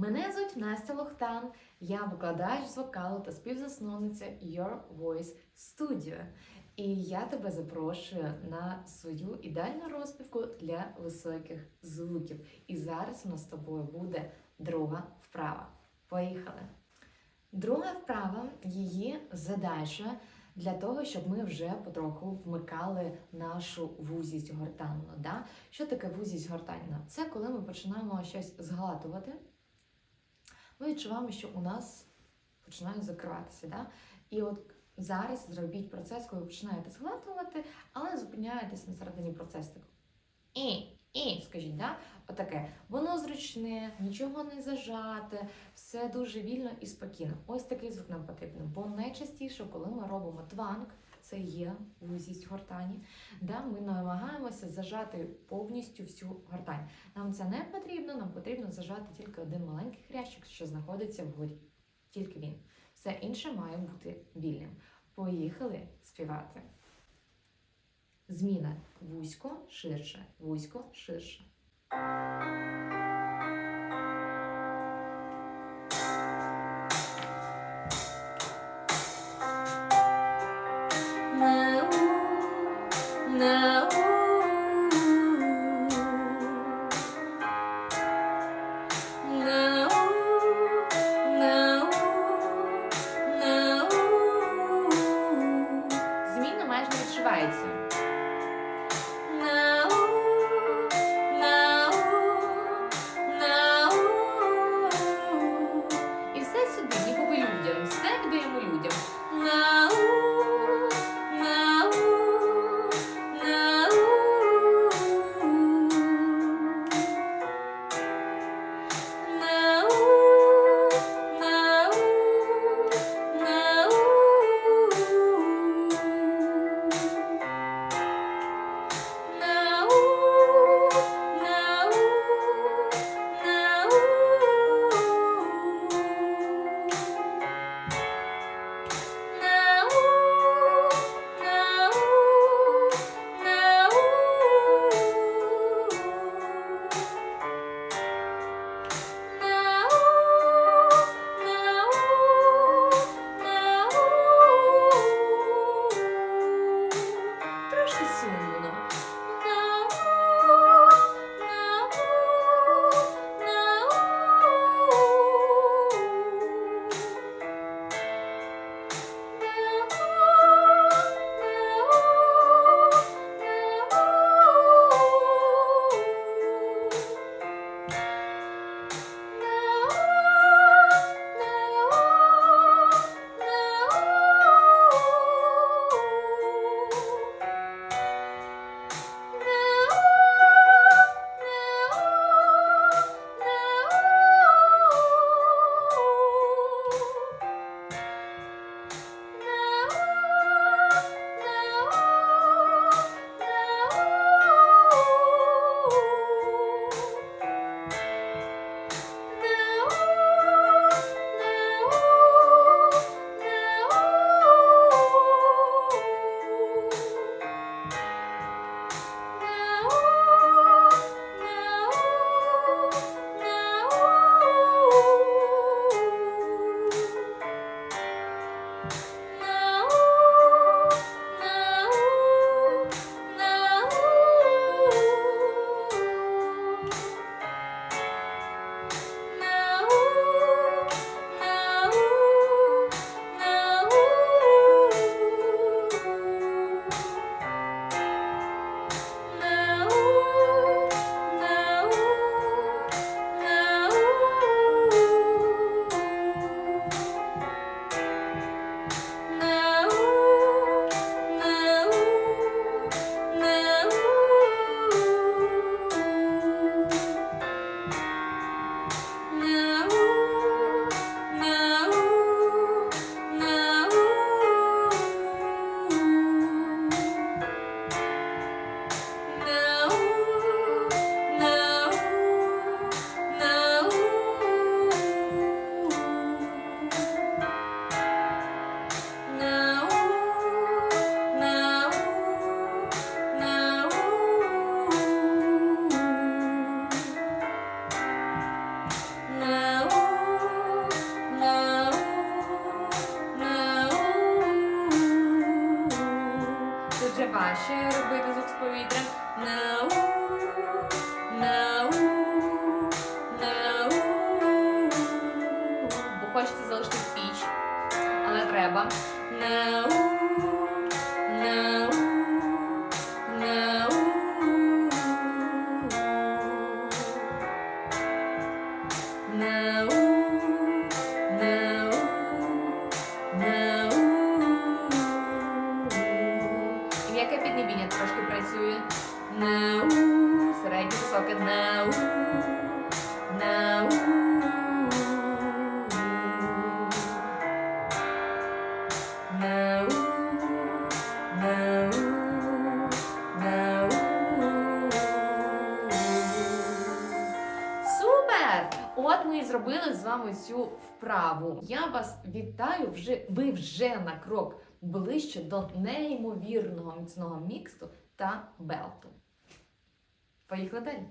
Мене звуть Настя Лохтан, я викладач з вокалу та співзасновниця Your Voice Studio. І я тебе запрошую на свою ідеальну розпівку для високих звуків. І зараз у нас з тобою буде друга вправа. Поїхали! Друга вправа її задача для того, щоб ми вже потроху вмикали нашу вузість гортанну. Да? Що таке вузість гортанна? Це коли ми починаємо щось згладувати, ми відчуваємо, що у нас починають закриватися. Да? І от зараз зробіть процес, коли ви починаєте згладувати, але зупиняєтесь на середині процесу. І, і, скажіть, да? Отаке. Воно зручне, нічого не зажате, все дуже вільно і спокійно. Ось такий звук нам потрібен. Бо найчастіше, коли ми робимо тванг, це є вузість гортані, да, ми намагаємося зажати повністю всю гортань. Нам це не потрібно, нам потрібно зажати тільки один маленький хрящик, що знаходиться вгорі. Тільки він. Все інше має бути вільним. Поїхали співати. Зміна вузько, ширше, вузько, ширше. Зміна краще робити звук з повітря. Нау, нау, нау. Бо хочеться залишити піч, але треба. Нау, І м'яке піднебіння трошки працює. Нау, середнє високе. Нау, нау, нау. Супер! От ми і зробили з вами цю вправу. Я вас вітаю вже. Ви вже на крок ближче до неймовірного міцного міксту та белту. Поїхали далі.